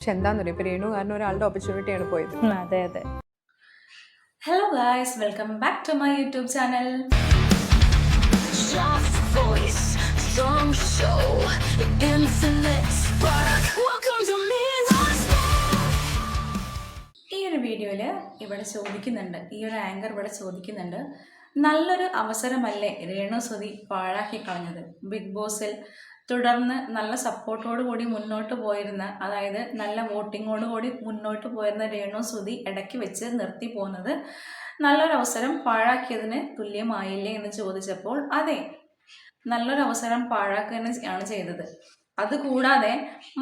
പക്ഷെ എന്താണെന്നറിയോ ഇപ്പൊ രേണു കാരണം ഒരാളുടെ ഓപ്പർച്യൂണിറ്റിയാണ് പോയത്. അതെ അതെ. Hello guys welcome back to my YouTube channel ഈ ഒരു വീഡിയോയിൽ ഇവിടെ ചോദിക്കുന്നുണ്ട്. ഈ ഒരു ആങ്കർ ഇവിടെ ചോദിക്കുന്നുണ്ട്. നല്ലൊരു അവസരമല്ലേ രേണു സുതി പാഴാക്കി കളഞ്ഞത്? ബിഗ് ബോസിൽ തുടർന്ന് നല്ല സപ്പോർട്ടോടു കൂടി മുന്നോട്ട് പോയിരുന്ന അതായത് നല്ല വോട്ടിങ്ങോട് കൂടി മുന്നോട്ട് പോയിരുന്ന രേണു സുതി ഇടയ്ക്ക് വെച്ച് നിർത്തി പോകുന്നത് നല്ലൊരവസരം പാഴാക്കിയതിന് തുല്യമായില്ലേ എന്ന് ചോദിച്ചപ്പോൾ അതെ നല്ലൊരവസരം പാഴാക്കുക ആണ് ചെയ്തത്. അതുകൂടാതെ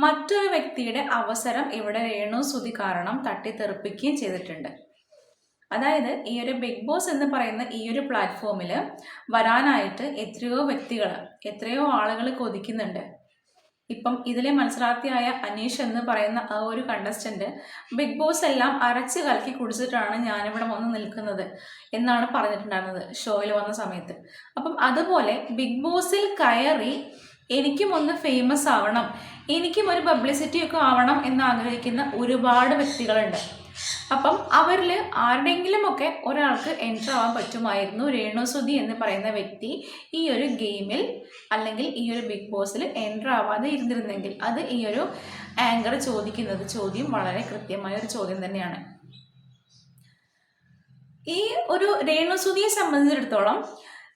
മറ്റൊരു വ്യക്തിയുടെ അവസരം ഇവിടെ രേണു സുതി കാരണം തട്ടിത്തെറിപ്പിക്കുകയും ചെയ്തിട്ടുണ്ട്. അതായത് ഈ ഒരു ബിഗ് ബോസ് എന്ന് പറയുന്ന ഈ ഒരു പ്ലാറ്റ്ഫോമിൽ വരാനായിട്ട് എത്രയോ വ്യക്തികൾ എത്രയോ ആളുകൾ കൊതിക്കുന്നുണ്ട്. ഇപ്പം ഇതിലെ മത്സരാർത്ഥിയായ അനീഷ് എന്ന് പറയുന്ന ആ ഒരു കണ്ടസ്റ്റന്റ് ബിഗ് ബോസ് എല്ലാം അരച്ച് കലക്കി കുടിച്ചിട്ടാണ് ഞാനിവിടെ വന്ന് നിൽക്കുന്നത് എന്നാണ് പറഞ്ഞിട്ടുണ്ടായിരുന്നത് ഷോയിൽ വന്ന സമയത്ത്. അപ്പം അതുപോലെ ബിഗ് ബോസിൽ കയറി എനിക്കും ഒന്ന് ഫേമസ് ആവണം എനിക്കും ഒരു പബ്ലിസിറ്റി ഒക്കെ ആവണം എന്ന് ആഗ്രഹിക്കുന്ന ഒരുപാട് വ്യക്തികളുണ്ട്. അപ്പം അവരിൽ ആരുടെയെങ്കിലുമൊക്കെ ഒരാൾക്ക് എൻട്രി ആവാൻ പറ്റുമായിരുന്നു രേണുസുതി എന്ന് പറയുന്ന വ്യക്തി ഈ ഒരു ഗെയിമിൽ അല്ലെങ്കിൽ ഈ ഒരു ബിഗ് ബോസിൽ എൻട്രി ആവാതെ ഇരുന്നിരുന്നെങ്കിൽ അത് ഈ ഒരു ആങ്കർ ചോദിക്കുന്നത് ചോദ്യം വളരെ കൃത്യമായ ഒരു ചോദ്യം തന്നെയാണ്. ഈ ഒരു രേണുസുതിയെ സംബന്ധിച്ചിടത്തോളം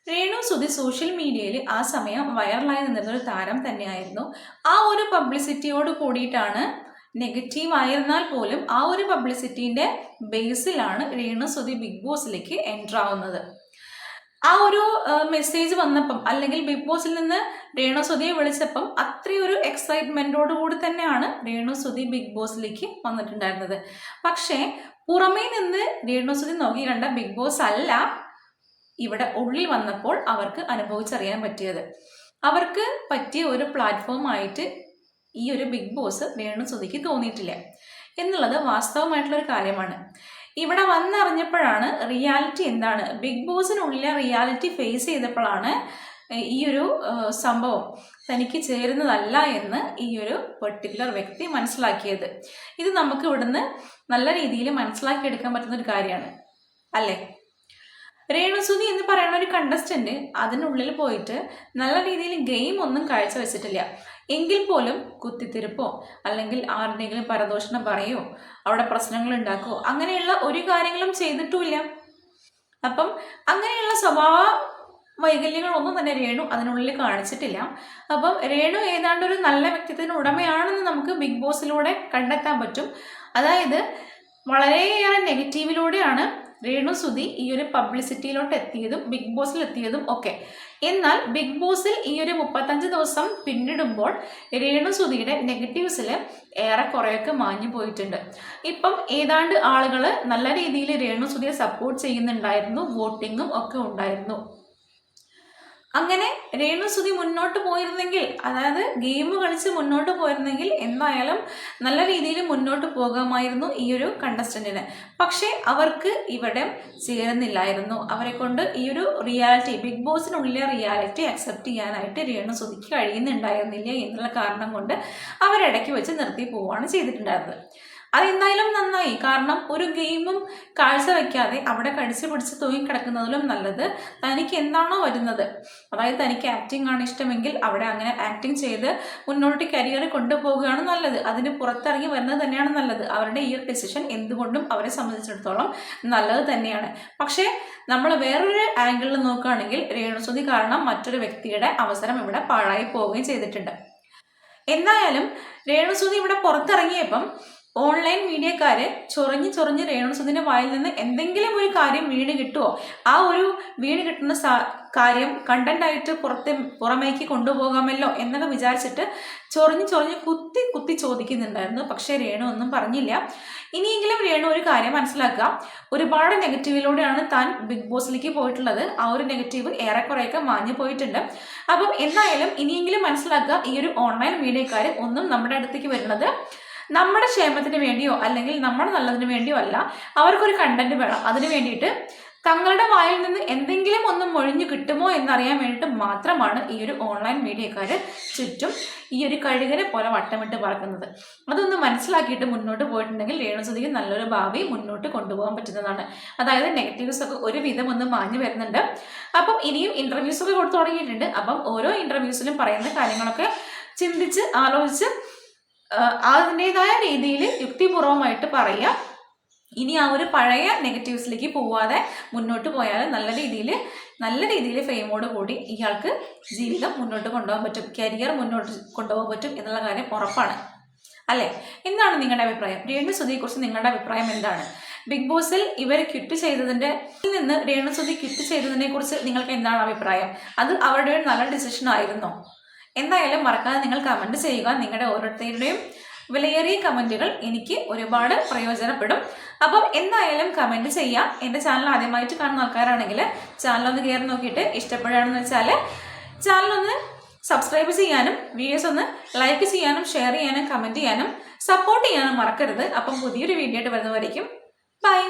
രേണു സുധി സോഷ്യൽ മീഡിയയിൽ ആ സമയം വൈറലായി നിന്നിരുന്ന ഒരു താരം തന്നെയായിരുന്നു. ആ ഒരു പബ്ലിസിറ്റിയോട് കൂടിയിട്ടാണ് നെഗറ്റീവ് ആയിരുന്നാൽ പോലും ആ ഒരു പബ്ലിസിറ്റീന്റെ ബേസിലാണ് രേണു സുധി ബിഗ് ബോസിലേക്ക് എന്റർ ആവുന്നത്. ആ ഒരു മെസ്സേജ് വന്നപ്പം അല്ലെങ്കിൽ ബിഗ് ബോസിൽ നിന്ന് രേണു സുധിയെ വിളിച്ചപ്പം അത്രയൊരു എക്സൈറ്റ്മെന്റോടു കൂടി തന്നെയാണ് രേണു സുധി ബിഗ് ബോസിലേക്ക് വന്നിട്ടുണ്ടായിരുന്നത്. പക്ഷേ പുറമേ നിന്ന് രേണു സുധി നോക്കി കണ്ട ബിഗ് ബോസ് അല്ല ഇവിടെ ഉള്ളിൽ വന്നപ്പോൾ അവർക്ക് അനുഭവിച്ചറിയാൻ പറ്റിയത്. അവർക്ക് പറ്റിയ ഒരു പ്ലാറ്റ്ഫോം ആയിട്ട് ഈ ഒരു ബിഗ് ബോസ് വേണു സുധിക്ക് തോന്നിയിട്ടില്ല. എന്നുള്ളത് വാസ്തവമായിട്ടുള്ളൊരു കാര്യമാണ്. ഇവിടെ വന്നറിഞ്ഞപ്പോഴാണ് റിയാലിറ്റി എന്താണ്? ബിഗ് ബോസിനുള്ളിലെ റിയാലിറ്റി ഫേസ് ചെയ്തപ്പോഴാണ് ഈ ഒരു സംഭവം തനിക്ക് ചേരുന്നതല്ല എന്ന് ഈ ഒരു പെർട്ടിക്കുലർ വ്യക്തി മനസ്സിലാക്കിയത്. ഇത് നമുക്ക് ഇവിടുന്ന് നല്ല രീതിയിൽ മനസ്സിലാക്കിയെടുക്കാൻ പറ്റുന്ന ഒരു കാര്യമാണ്. അല്ലേ? രേണുസുതി എന്ന് പറയുന്ന ഒരു കണ്ടസ്റ്റന്റ് അതിനുള്ളിൽ പോയിട്ട് നല്ല രീതിയിൽ ഗെയിം ഒന്നും കാഴ്ചവെച്ചിട്ടില്ല. എങ്കിൽ പോലും കുത്തിത്തിരിപ്പോ അല്ലെങ്കിൽ ആരുടെയെങ്കിലും പരദോഷണം പറയോ അവിടെ പ്രശ്നങ്ങൾ ഉണ്ടാക്കോ അങ്ങനെയുള്ള ഒരു കാര്യങ്ങളും ചെയ്തിട്ടുമില്ല. അപ്പം അങ്ങനെയുള്ള സ്വഭാവ വൈകല്യങ്ങളൊന്നും തന്നെ രേണു അതിനുള്ളിൽ കാണിച്ചിട്ടില്ല. അപ്പം രേണു ഏതാണ്ട് ഒരു നല്ല വ്യക്തിത്വത്തിന് ഉടമയാണെന്ന് നമുക്ക് ബിഗ് ബോസിലൂടെ കണ്ടെത്താൻ പറ്റും. അതായത് വളരെയേറെ നെഗറ്റീവിലൂടെയാണ് രേണു സുധി ഈ ഒരു പബ്ലിസിറ്റിയിലോട്ട് എത്തിയതും ബിഗ് ബോസിൽ എത്തിയതും ഒക്കെ. എന്നാൽ ബിഗ് ബോസിൽ ഈ ഒരു മുപ്പത്തഞ്ച് ദിവസം പിന്നിടുമ്പോൾ രേണു സുധിയുടെ നെഗറ്റീവ്സിൽ ഏറെ കുറേയൊക്കെ മാഞ്ഞു പോയിട്ടുണ്ട്. ഇപ്പം ഏതാണ്ട് ആളുകൾ നല്ല രീതിയിൽ രേണു സുധിയെ സപ്പോർട്ട് ചെയ്യുന്നുണ്ടായിരുന്നു വോട്ടിങ്ങും ഒക്കെ ഉണ്ടായിരുന്നു. അങ്ങനെ രേണു സുധി മുന്നോട്ട് പോയിരുന്നെങ്കിൽ അതായത് ഗെയിം കളിച്ച് മുന്നോട്ട് പോയിരുന്നെങ്കിൽ എന്തായാലും നല്ല രീതിയിൽ മുന്നോട്ട് പോകാമായിരുന്നു ഈ ഒരു കണ്ടസ്റ്റന്റിന് പക്ഷേ അവർക്ക് ഇവിടെ ചേരുന്നില്ലായിരുന്നു. അവരെ കൊണ്ട് ഈ ഒരു റിയാലിറ്റി ബിഗ് ബോസിനുള്ളിലെ റിയാലിറ്റി അക്സെപ്റ്റ് ചെയ്യാനായിട്ട് രേണു സുധിക്ക് കഴിയുന്നുണ്ടായിരുന്നില്ല എന്നുള്ള കാരണം കൊണ്ട് അവരിടയ്ക്ക് വെച്ച് നിർത്തി പോവുകയാണ് ചെയ്തിട്ടുണ്ടായിരുന്നത്. അതെന്തായാലും നന്നായി. കാരണം ഒരു ഗെയിമും കാഴ്ചവെക്കാതെ അവിടെ കടിച്ചു പിടിച്ച് തൂങ്ങിക്കിടക്കുന്നതിലും നല്ലത് തനിക്ക് എന്താണോ വരുന്നത്. അതായത് തനിക്ക് ആക്ടിംഗ് ആണ് ഇഷ്ടമെങ്കിൽ അവിടെ അങ്ങനെ ആക്ടിംഗ് ചെയ്ത് മുന്നോട്ട് കരിയർ കൊണ്ടുപോവുകയാണ് നല്ലത്. അതിന് പുറത്തിറങ്ങി വരുന്നത് തന്നെയാണ് നല്ലത്. അവരുടെ ഈ ഒരു ഡെസിഷൻ എന്തുകൊണ്ടും അവരെ സംബന്ധിച്ചിടത്തോളം നല്ലത് തന്നെയാണ്. പക്ഷേ നമ്മൾ വേറൊരു ആംഗിളിൽ നോക്കുകയാണെങ്കിൽ രേണുസ്തുതി കാരണം മറ്റൊരു വ്യക്തിയുടെ അവസരം ഇവിടെ പാഴായി പോവുകയും ചെയ്തിട്ടുണ്ട്. എന്തായാലും രേണുസുതി ഇവിടെ പുറത്തിറങ്ങിയപ്പം ഓൺലൈൻ മീഡിയക്കാര് ചൊറിഞ്ഞ് ചൊറിഞ്ഞ് രേണുസുതിന്റെ വായിൽ നിന്ന് എന്തെങ്കിലും ഒരു കാര്യം വീണ് കിട്ടുമോ ആ ഒരു വീണ് കിട്ടുന്ന കാര്യം കണ്ടന്റ് ആയിട്ട് പുറത്തെ പുറമേക്ക് കൊണ്ടുപോകാമല്ലോ എന്നൊക്കെ വിചാരിച്ചിട്ട് ചൊറിഞ്ഞ് ചൊറിഞ്ഞ് കുത്തി കുത്തി ചോദിക്കുന്നുണ്ടായിരുന്നു. പക്ഷേ രേണു ഒന്നും പറഞ്ഞില്ല. ഇനിയെങ്കിലും രേണു ഒരു കാര്യം മനസ്സിലാക്കുക. ഒരുപാട് നെഗറ്റീവിലൂടെയാണ് താൻ ബിഗ് ബോസിലേക്ക് പോയിട്ടുള്ളത്. ആ ഒരു നെഗറ്റീവ് ഏറെക്കുറെയൊക്കെ മാഞ്ഞു പോയിട്ടുണ്ട്. അപ്പം എന്തായാലും ഇനിയെങ്കിലും മനസ്സിലാക്കുക ഈ ഒരു ഓൺലൈൻ മീഡിയക്കാർ ഒന്നും നമ്മുടെ അടുത്തേക്ക് വരുന്നത് നമ്മുടെ ക്ഷേമത്തിന് വേണ്ടിയോ അല്ലെങ്കിൽ നമ്മുടെ നല്ലതിന് വേണ്ടിയോ അല്ല അവർക്കൊരു കണ്ടന്റ് വേണം. അതിന് വേണ്ടിയിട്ട് തങ്ങളുടെ വായിൽ നിന്ന് എന്തെങ്കിലും ഒന്ന് മൊഴിഞ്ഞു കിട്ടുമോ എന്നറിയാൻ വേണ്ടിയിട്ട് മാത്രമാണ് ഈ ഒരു ഓൺലൈൻ മീഡിയക്കാർ ചുറ്റും ഈ ഒരു കഴുകനെ പോലെ വട്ടമിട്ട് പറക്കുന്നത്. അതൊന്ന് മനസ്സിലാക്കിയിട്ട് മുന്നോട്ട് പോയിട്ടുണ്ടെങ്കിൽ രേണുസുതിക്ക് നല്ലൊരു ഭാവി മുന്നോട്ട് കൊണ്ടുപോകാൻ പറ്റുന്നതാണ്. അതായത് നെഗറ്റീവ്സ് ഒക്കെ ഒരുവിധം ഒന്ന് മാഞ്ഞു വരുന്നുണ്ട്. അപ്പം ഇനിയും ഇന്റർവ്യൂസ് ഒക്കെ കൊടുത്തു തുടങ്ങിയിട്ടുണ്ട്. അപ്പം ഓരോ ഇന്റർവ്യൂസിലും പറയുന്ന കാര്യങ്ങളൊക്കെ ചിന്തിച്ച് ആലോചിച്ച് അതിന്റെതായ രീതിയിൽ യുക്തിപൂർവമായിട്ട് പറയുക. ഇനി ആ ഒരു പഴയ നെഗറ്റീവ്സിലേക്ക് പോവാതെ മുന്നോട്ട് പോയാൽ നല്ല രീതിയിൽ നല്ല രീതിയിൽ ഫെയിമോട് കൂടി ഇയാൾക്ക് ജീവിതം മുന്നോട്ട് കൊണ്ടുപോകാൻ പറ്റും കരിയർ മുന്നോട്ട് കൊണ്ടുപോകാൻ പറ്റും എന്നുള്ള കാര്യം ഉറപ്പാണ്. അല്ലേ? എന്താണ് നിങ്ങളുടെ അഭിപ്രായം? രേണു സുധിയെക്കുറിച്ച് നിങ്ങളുടെ അഭിപ്രായം എന്താണ്? ബിഗ് ബോസിൽ ഇവർ ക്വിറ്റ് ചെയ്തതിന്റെ നിന്ന് രേണു സുധി ക്വിറ്റ് ചെയ്തതിനെ കുറിച്ച് നിങ്ങൾക്ക് എന്താണ് അഭിപ്രായം? അത് അവരുടെ ഒരു നല്ല ഡിസിഷൻ ആയിരുന്നോ? എന്തായാലും മറക്കാതെ നിങ്ങൾ കമന്റ് ചെയ്യുക. നിങ്ങളുടെ ഓരോരുത്തരുടെയും വിലയേറിയ കമന്റുകൾ എനിക്ക് ഒരുപാട് പ്രയോജനപ്പെടും. അപ്പം എന്തായാലും കമന്റ് ചെയ്യാം. എന്റെ ചാനൽ ആദ്യമായിട്ട് കാണുന്ന ആൾക്കാരാണെങ്കിൽ ചാനലൊന്ന് കയറി നോക്കിയിട്ട് ഇഷ്ടപ്പെടുകയാണെന്ന് വെച്ചാൽ ചാനലൊന്ന് സബ്സ്ക്രൈബ് ചെയ്യാനും വീഡിയോസ് ഒന്ന് ലൈക്ക് ചെയ്യാനും ഷെയർ ചെയ്യാനും കമന്റ് ചെയ്യാനും സപ്പോർട്ട് ചെയ്യാനും മറക്കരുത്. അപ്പം പുതിയൊരു വീഡിയോ ആയിട്ട് വരുന്നവരേക്കും ബൈ